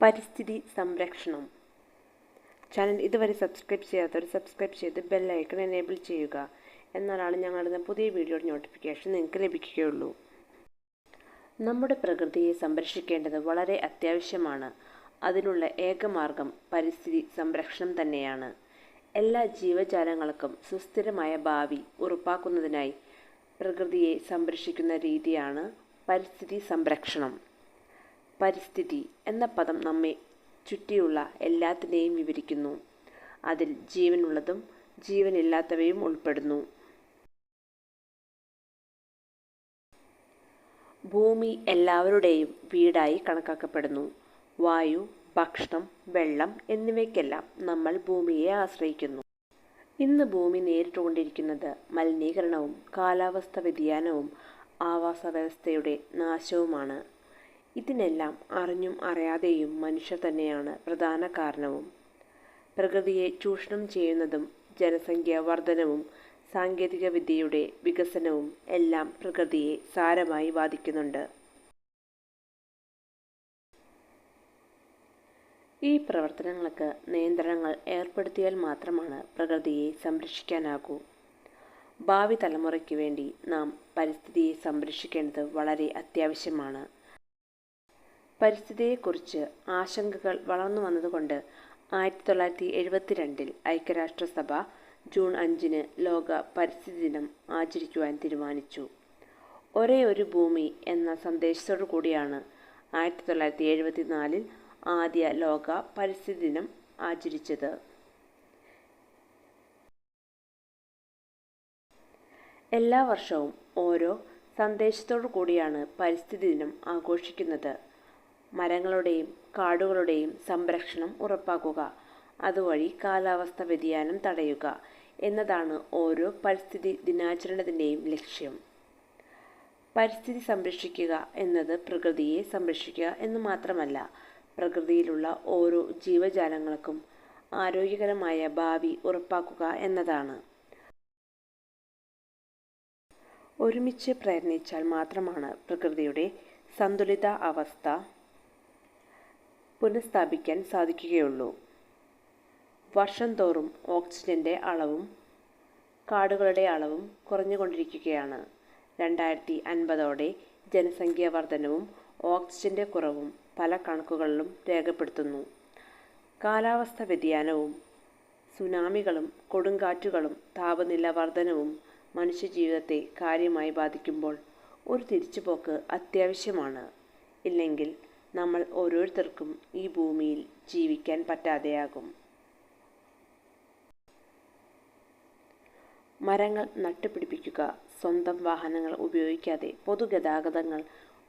പരിസ്ഥിതി സംരക്ഷണം. ചാനൽ ഇതുവരെ സബ്സ്ക്രൈബ് ചെയ്യാത്തവർ സബ്സ്ക്രൈബ് ചെയ്ത് ബെല്ലൈക്കൺ എനേബിൾ ചെയ്യുക. എന്നാലാണ് ഞങ്ങളുടെ പുതിയ വീഡിയോയുടെ നോട്ടിഫിക്കേഷൻ നിങ്ങൾക്ക് ലഭിക്കുകയുള്ളൂ. നമ്മുടെ പ്രകൃതിയെ സംരക്ഷിക്കേണ്ടത് വളരെ അത്യാവശ്യമാണ്. അതിനുള്ള ഏക മാർഗം പരിസ്ഥിതി സംരക്ഷണം തന്നെയാണ്. എല്ലാ ജീവജാലങ്ങൾക്കും സുസ്ഥിരമായ ഭാവി ഉറപ്പാക്കുന്നതിനായി പ്രകൃതിയെ സംരക്ഷിക്കുന്ന രീതിയാണ് പരിസ്ഥിതി സംരക്ഷണം. പരിസ്ഥിതി എന്ന പദം നമ്മെ ചുറ്റിയുള്ള എല്ലാത്തിനെയും വിവരിക്കുന്നു. അതിൽ ജീവനുള്ളതും ജീവനില്ലാത്തവയും ഉൾപ്പെടുന്നു. ഭൂമി എല്ലാവരുടെയും വീടായി കണക്കാക്കപ്പെടുന്നു. വായു ഭക്ഷണം വെള്ളം എന്നിവയ്ക്കെല്ലാം നമ്മൾ ഭൂമിയെ ആശ്രയിക്കുന്നു. ഇന്ന് ഭൂമി നേരിട്ടുകൊണ്ടിരിക്കുന്നത് മലിനീകരണവും കാലാവസ്ഥ വ്യതിയാനവും ആവാസ വ്യവസ്ഥയുടെ നാശവുമാണ്. ഇതിനെല്ലാം അറിഞ്ഞും അറിയാതെയും മനുഷ്യർ തന്നെയാണ് പ്രധാന കാരണവും. പ്രകൃതിയെ ചൂഷണം ചെയ്യുന്നതും ജനസംഖ്യ വർധനവും സാങ്കേതിക വിദ്യയുടെ വികസനവും എല്ലാം പ്രകൃതിയെ സാരമായി ബാധിക്കുന്നുണ്ട്. ഈ പ്രവർത്തനങ്ങൾക്ക് നിയന്ത്രണങ്ങൾ ഏർപ്പെടുത്തിയാൽ മാത്രമാണ് പ്രകൃതിയെ സംരക്ഷിക്കാനാകൂ. ഭാവി തലമുറയ്ക്ക് വേണ്ടി നാം പരിസ്ഥിതിയെ സംരക്ഷിക്കേണ്ടത് വളരെ അത്യാവശ്യമാണ്. പരിസ്ഥിതിയെക്കുറിച്ച് ആശങ്കകൾ വളർന്നു വന്നതുകൊണ്ട് ആയിരത്തി തൊള്ളായിരത്തി എഴുപത്തിരണ്ടിൽ ഐക്യരാഷ്ട്രസഭ ജൂൺ അഞ്ചിന് ലോക പരിസ്ഥിതി ദിനം ആചരിക്കുവാൻ തീരുമാനിച്ചു. ഒരേ ഒരു ഭൂമി എന്ന സന്ദേശത്തോടു കൂടിയാണ് ആയിരത്തി തൊള്ളായിരത്തി എഴുപത്തി നാലിൽ ആദ്യ ലോക പരിസ്ഥിതി ദിനം ആചരിച്ചത്. എല്ലാ വർഷവും ഓരോ സന്ദേശത്തോടു കൂടിയാണ് പരിസ്ഥിതി ദിനം ആഘോഷിക്കുന്നത്. മരങ്ങളുടെയും കാടുകളുടെയും സംരക്ഷണം ഉറപ്പാക്കുക. അതുവഴി കാലാവസ്ഥ വ്യതിയാനം തടയുക എന്നതാണ് ഓരോ പരിസ്ഥിതി ദിനാചരണത്തിന്റെയും ലക്ഷ്യം. പരിസ്ഥിതി സംരക്ഷിക്കുക എന്നത് പ്രകൃതിയെ സംരക്ഷിക്കുക എന്ന് മാത്രമല്ല പ്രകൃതിയിലുള്ള ഓരോ ജീവജാലങ്ങൾക്കും ആരോഗ്യകരമായ ഭാവി ഉറപ്പാക്കുക എന്നതാണ്. ഒരുമിച്ച് പ്രയത്നിച്ചാൽ മാത്രമാണ് പ്രകൃതിയുടെ സന്തുലിത അവസ്ഥ പുനഃസ്ഥാപിക്കാൻ സാധിക്കുകയുള്ളൂ. വർഷം തോറും ഓക്സിജന്റെ അളവും കാടുകളുടെ അളവും കുറഞ്ഞുകൊണ്ടിരിക്കുകയാണ്. രണ്ടായിരത്തി അൻപതോടെ ജനസംഖ്യാ വർധനവും ഓക്സിജന്റെ കുറവും പല കണക്കുകളിലും രേഖപ്പെടുത്തുന്നു. കാലാവസ്ഥ വ്യതിയാനവും സുനാമികളും കൊടുങ്കാറ്റുകളും താപനില വർധനവും മനുഷ്യജീവിതത്തെ കാര്യമായി ബാധിക്കുമ്പോൾ ഒരു തിരിച്ചുപോക്ക് അത്യാവശ്യമാണ്. ഇല്ലെങ്കിൽ നമ്മൾ ഓരോരുത്തർക്കും ഈ ഭൂമിയിൽ ജീവിക്കാൻ പറ്റാതെയാകും. മരങ്ങൾ നട്ടുപിടിപ്പിക്കുക സ്വന്തം വാഹനങ്ങൾ ഉപയോഗിക്കാതെ പൊതുഗതാഗതങ്ങൾ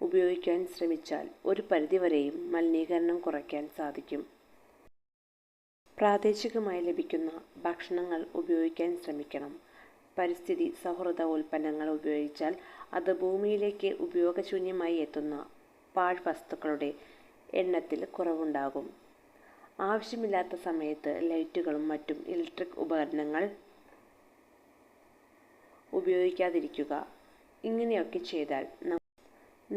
ഉപയോഗിക്കാൻ ശ്രമിച്ചാൽ ഒരു പരിധിവരെയും മലിനീകരണം കുറയ്ക്കാൻ സാധിക്കും. പ്രാദേശികമായി ലഭിക്കുന്ന ഭക്ഷണങ്ങൾ ഉപയോഗിക്കാൻ ശ്രമിക്കണം. പരിസ്ഥിതി സൗഹൃദ ഉൽപ്പന്നങ്ങൾ ഉപയോഗിച്ചാൽ അത് ഭൂമിയിലേക്ക് ഉപയോഗശൂന്യമായി എത്തുന്ന പാഴ്വസ്തുക്കളുടെ എണ്ണത്തിൽ കുറവുണ്ടാകും. ആവശ്യമില്ലാത്ത സമയത്ത് ലൈറ്റുകളും മറ്റും ഇലക്ട്രിക് ഉപകരണങ്ങൾ ഉപയോഗിക്കാതിരിക്കുക. ഇങ്ങനെയൊക്കെ ചെയ്താൽ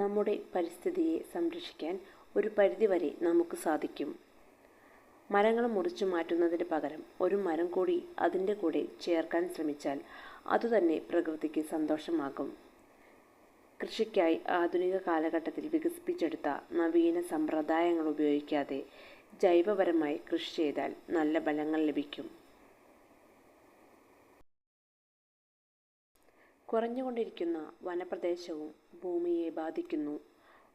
നമ്മുടെ പരിസ്ഥിതിയെ സംരക്ഷിക്കാൻ ഒരു പരിധിവരെ നമുക്ക് സാധിക്കും. മരങ്ങൾ മുറിച്ചു മാറ്റുന്നതിന് പകരം ഒരു മരം കൂടി അതിന്റെ കൂടെ ചേർക്കാൻ ശ്രമിച്ചാൽ അതുതന്നെ പ്രകൃതിക്ക് സന്തോഷമാകും. കൃഷിക്കായി ആധുനിക കാലഘട്ടത്തിൽ വികസിപ്പിച്ചെടുത്ത നവീന സമ്പ്രദായങ്ങൾ ഉപയോഗിക്കാതെ ജൈവപരമായി കൃഷി ചെയ്താൽ നല്ല ഫലങ്ങൾ ലഭിക്കും. കുറഞ്ഞുകൊണ്ടിരിക്കുന്ന വനപ്രദേശവും ഭൂമിയെ ബാധിക്കുന്നു.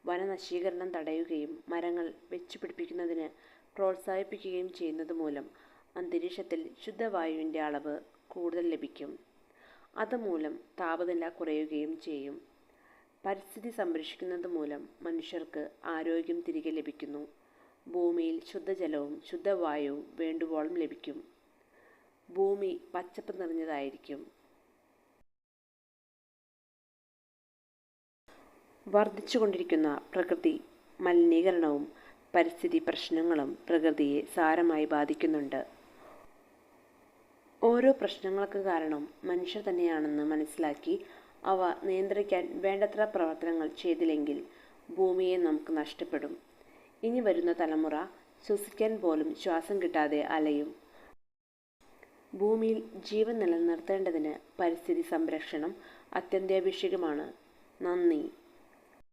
വനനശീകരണം തടയുകയും മരങ്ങൾ വെച്ചുപിടിപ്പിക്കുന്നതിന് പ്രോത്സാഹിപ്പിക്കുകയും ചെയ്യുന്നത് മൂലം അന്തരീക്ഷത്തിൽ ശുദ്ധവായുവിന്റെ അളവ് കൂടുതൽ ലഭിക്കും. അതുമൂലം താപനില കുറയുകയും ചെയ്യും. പരിസ്ഥിതി സംരക്ഷിക്കുന്നത് മൂലം മനുഷ്യർക്ക് ആരോഗ്യം തിരികെ ലഭിക്കുന്നു. ഭൂമിയിൽ ശുദ്ധജലവും ശുദ്ധവായുവും വേണ്ടുവോളം ലഭിക്കും. ഭൂമി പച്ചപ്പ് നിറഞ്ഞതായിരിക്കും. വർദ്ധിച്ചുകൊണ്ടിരിക്കുന്ന പ്രകൃതി മലിനീകരണവും പരിസ്ഥിതി പ്രശ്നങ്ങളും പ്രകൃതിയെ സാരമായി ബാധിക്കുന്നുണ്ട്. ഓരോ പ്രശ്നങ്ങൾക്ക് കാരണം മനുഷ്യർ തന്നെയാണെന്ന് മനസ്സിലാക്കി അവ നിയന്ത്രിക്കാൻ വേണ്ടത്ര പ്രവർത്തനങ്ങൾ ചെയ്തില്ലെങ്കിൽ ഭൂമിയെ നമുക്ക് നഷ്ടപ്പെടും. ഇനി വരുന്ന തലമുറ ശ്വസിക്കാൻ പോലും ശ്വാസം കിട്ടാതെ അലയും. ഭൂമിയിൽ ജീവൻ നിലനിർത്തേണ്ടതിന് പരിസ്ഥിതി സംരക്ഷണം അത്യന്താപേക്ഷിതമാണ് നന്ദി.